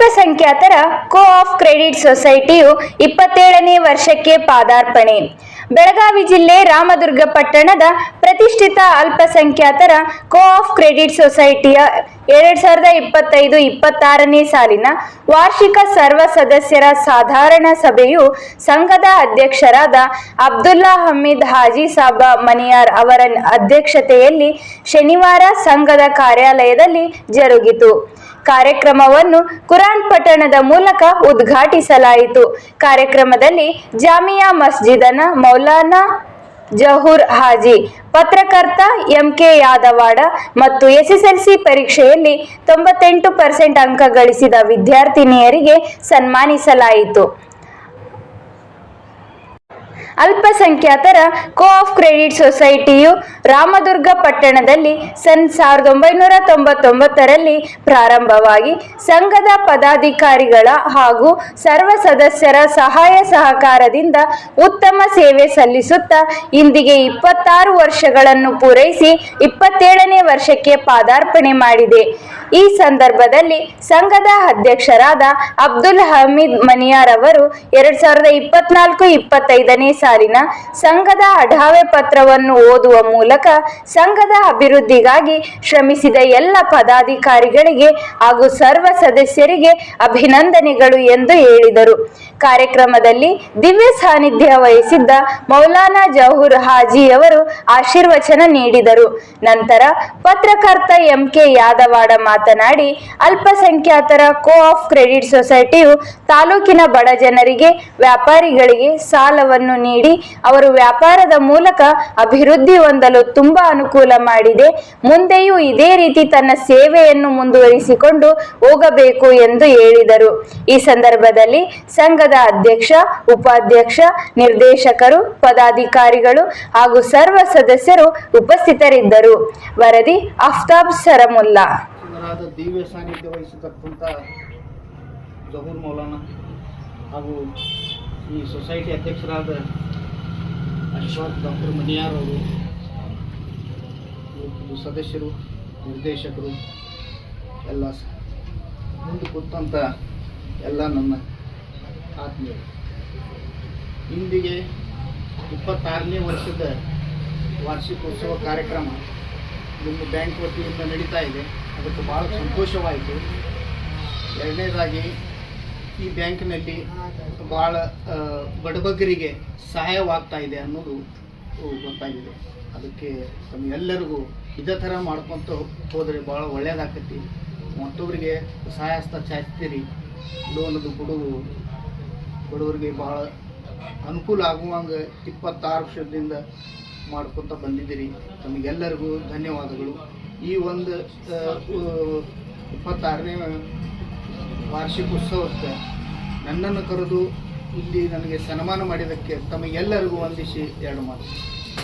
ಅಲ್ಪಸಂಖ್ಯಾತರ co op credit ಸೊಸೈಟಿಯು ಇಪ್ಪತ್ತೇಳನೇ ವರ್ಷಕ್ಕೆ ಪಾದಾರ್ಪಣೆ. ಬೆಳಗಾವಿ ಜಿಲ್ಲೆ ರಾಮದುರ್ಗ ಪಟ್ಟಣದ ಪ್ರತಿಷ್ಠಿತ ಅಲ್ಪಸಂಖ್ಯಾತರ ಕೋ ಆಫ್ ಕ್ರೆಡಿಟ್ ಸೊಸೈಟಿಯ ಎರಡ್ ಸಾವಿರದ ಇಪ್ಪತ್ತೈದು ಇಪ್ಪತ್ತಾರನೇ ಸಾಲಿನ ವಾರ್ಷಿಕ ಸರ್ವ ಸದಸ್ಯರ ಸಾಧಾರಣ ಸಭೆಯು ಸಂಘದ ಅಧ್ಯಕ್ಷರಾದ ಅಬ್ದುಲ್ಲಾ ಹಮೀದ್ ಹಾಜಿ ಸಾಬ ಮನಿಯಾರ್ ಅವರ ಅಧ್ಯಕ್ಷತೆಯಲ್ಲಿ ಶನಿವಾರ ಸಂಘದ ಕಾರ್ಯಾಲಯದಲ್ಲಿ ಜರುಗಿತು. ಕಾರ್ಯಕ್ರಮವನ್ನು ಕುರಾನ್ ಪಠಣದ ಮೂಲಕ ಉದ್ಘಾಟಿಸಲಾಯಿತು. ಕಾರ್ಯಕ್ರಮದಲ್ಲಿ ಜಾಮಿಯಾ ಮಸ್ಜಿದನ ಮೌಲಾನಾ ಜಹೂರ್ ಹಾಜಿ, ಪತ್ರಕರ್ತ ಎಂಕೆ ಯಾದವಾಡ ಮತ್ತು ಎಸ್ಎಸ್ಎಲ್ಸಿ ಪರೀಕ್ಷೆಯಲ್ಲಿ ತೊಂಬತ್ತೆಂಟು ಪರ್ಸೆಂಟ್ ಅಂಕ ಗಳಿಸಿದ ವಿದ್ಯಾರ್ಥಿನಿಯರಿಗೆ ಸನ್ಮಾನಿಸಲಾಯಿತು. ಅಲ್ಪಸಂಖ್ಯಾತರ ಕೋ ಆಫ್ ಕ್ರೆಡಿಟ್ ಸೊಸೈಟಿಯು ರಾಮದುರ್ಗ ಪಟ್ಟಣದಲ್ಲಿ ಸನ್ ಸಾವಿರದ ಒಂಬೈನೂರ ತೊಂಬತ್ತೊಂಬತ್ತರಲ್ಲಿ ಪ್ರಾರಂಭವಾಗಿ ಸಂಘದ ಪದಾಧಿಕಾರಿಗಳ ಹಾಗೂ ಸರ್ವ ಸದಸ್ಯರ ಸಹಾಯ ಸಹಕಾರದಿಂದ ಉತ್ತಮ ಸೇವೆ ಸಲ್ಲಿಸುತ್ತಾ ಇಂದಿಗೆ ಇಪ್ಪತ್ತಾರು ವರ್ಷಗಳನ್ನು ಪೂರೈಸಿ ಇಪ್ಪತ್ತೇಳನೇ ವರ್ಷಕ್ಕೆ ಪಾದಾರ್ಪಣೆ ಮಾಡಿದೆ. ಈ ಸಂದರ್ಭದಲ್ಲಿ ಸಂಘದ ಅಧ್ಯಕ್ಷರಾದ ಅಬ್ದುಲ್ ಹಮೀದ್ ಮನಿಯಾರ್ ಅವರು ಎರಡ್ ಸಾವಿರದ ಇಪ್ಪತ್ನಾಲ್ಕು ಇಪ್ಪತ್ತೈದನೇ ಸಾಲಿನ ಸಂಘದ ಅಢಾವೆ ಪತ್ರವನ್ನು ಓದುವ ಮೂಲಕ ಸಂಘದ ಅಭಿವೃದ್ಧಿಗಾಗಿ ಶ್ರಮಿಸಿದ ಎಲ್ಲ ಪದಾಧಿಕಾರಿಗಳಿಗೆ ಹಾಗೂ ಸರ್ವ ಸದಸ್ಯರಿಗೆ ಅಭಿನಂದನೆಗಳು ಎಂದು ಹೇಳಿದರು. ಕಾರ್ಯಕ್ರಮದಲ್ಲಿ ದಿವ್ಯ ಸಾನ್ನಿಧ್ಯ ವಹಿಸಿದ್ದ ಮೌಲಾನಾ ಜಹೂರ್ ಹಾಜಿ ಅವರು ಆಶೀರ್ವಚನ ನೀಡಿದರು. ನಂತರ ಪತ್ರಕರ್ತ ಎಂಕೆ ಯಾದವಾಡ ಮಾತನಾಡಿ, ಅಲ್ಪಸಂಖ್ಯಾತರ ಕೋ ಆಫ್ ಕ್ರೆಡಿಟ್ ಸೊಸೈಟಿಯು ತಾಲೂಕಿನ ಬಡ ಜನರಿಗೆ ವ್ಯಾಪಾರಿಗಳಿಗೆ ಸಾಲವನ್ನು ನೀಡಿ, ಅವರು ವ್ಯಾಪಾರದ ಮೂಲಕ ಅಭಿವೃದ್ಧಿ ಹೊಂದಲು ತುಂಬಾ ಅನುಕೂಲ ಮಾಡಿದೆ. ಮುಂದೆಯೂ ಇದೇ ರೀತಿ ತನ್ನ ಸೇವೆಯನ್ನು ಮುಂದುವರಿಸಿಕೊಂಡು ಹೋಗಬೇಕು ಎಂದು ಹೇಳಿದರು. ಈ ಸಂದರ್ಭದಲ್ಲಿ ಸಂಘದ ಅಧ್ಯಕ್ಷ, ಉಪಾಧ್ಯಕ್ಷ, ನಿರ್ದೇಶಕರು, ಪದಾಧಿಕಾರಿಗಳು ಹಾಗೂ ಸರ್ವ ಸದಸ್ಯರು ಉಪಸ್ಥಿತರಿದ್ದರು. ವರದಿ ಅಫ್ತಾಬ್ ಸರಮುಲ್ಲಾ. ದಿವ್ಯ ಸಾನ್ನಿಧ್ಯ ಜಹೂರ್ ಮೌಲಾನ ಹಾಗೂ ಈ ಸೊಸೈಟಿ ಅಧ್ಯಕ್ಷರಾದ ಅಶ್ವಥ್ ಡಾಕ್ಟರ್ ಮನಿಯಾರ್ ಅವರು ಸದಸ್ಯರು, ನಿರ್ದೇಶಕರು, ಎಲ್ಲ ಮುಂದೆ ಕೂತಂಥ ಎಲ್ಲ ನನ್ನ ಆತ್ಮೀಯರು ಇಂದಿಗೆ ಇಪ್ಪತ್ತಾರನೇ ವರ್ಷದ ವಾರ್ಷಿಕೋತ್ಸವ ಕಾರ್ಯಕ್ರಮ ನಿಮ್ಮ ಬ್ಯಾಂಕ್ ವತಿಯಿಂದ ನಡೀತಾ ಇದೆ. ಅದಕ್ಕೆ ಭಾಳ ಸಂತೋಷವಾಯಿತು. ಎರಡನೇದಾಗಿ ಈ ಬ್ಯಾಂಕ್ನಲ್ಲಿ ಭಾಳ ಬಡಬಗ್ಗರಿಗೆ ಸಹಾಯವಾಗ್ತಾ ಇದೆ ಅನ್ನೋದು ಗೊತ್ತಾಗಿದೆ. ಅದಕ್ಕೆ ತಮ್ಮೆಲ್ಲರಿಗೂ ಇದೇ ಥರ ಮಾಡ್ಕೊತ ಹೋದರೆ ಭಾಳ ಒಳ್ಳೆಯದಾಗತ್ತಿ ಮತ್ತೊಬ್ಬರಿಗೆ ಸಹಾಯ ಹಸ್ತ ಚಾಚ್ತೀರಿ ಲೋನದು ಕೊಡೋದು ಬಡವರಿಗೆ ಭಾಳ ಅನುಕೂಲ ಆಗುವಂಗೆ ಇಪ್ಪತ್ತಾರು ವರ್ಷದಿಂದ ಮಾಡ್ಕೊತ ಬಂದಿದ್ದೀರಿ. ತಮಗೆಲ್ಲರಿಗೂ ಧನ್ಯವಾದಗಳು. ಈ ಒಂದು ಇಪ್ಪತ್ತಾರನೇ ವಾರ್ಷಿಕೋತ್ಸವಕ್ಕೆ ನನ್ನನ್ನು ಕರೆದು ಇಲ್ಲಿ ನನಗೆ ಸನ್ಮಾನ ಮಾಡಿದ್ದಕ್ಕೆ ತಮಗೆಲ್ಲರಿಗೂ ವಂದಿಸಿ ಎರಡು ಮಾತು.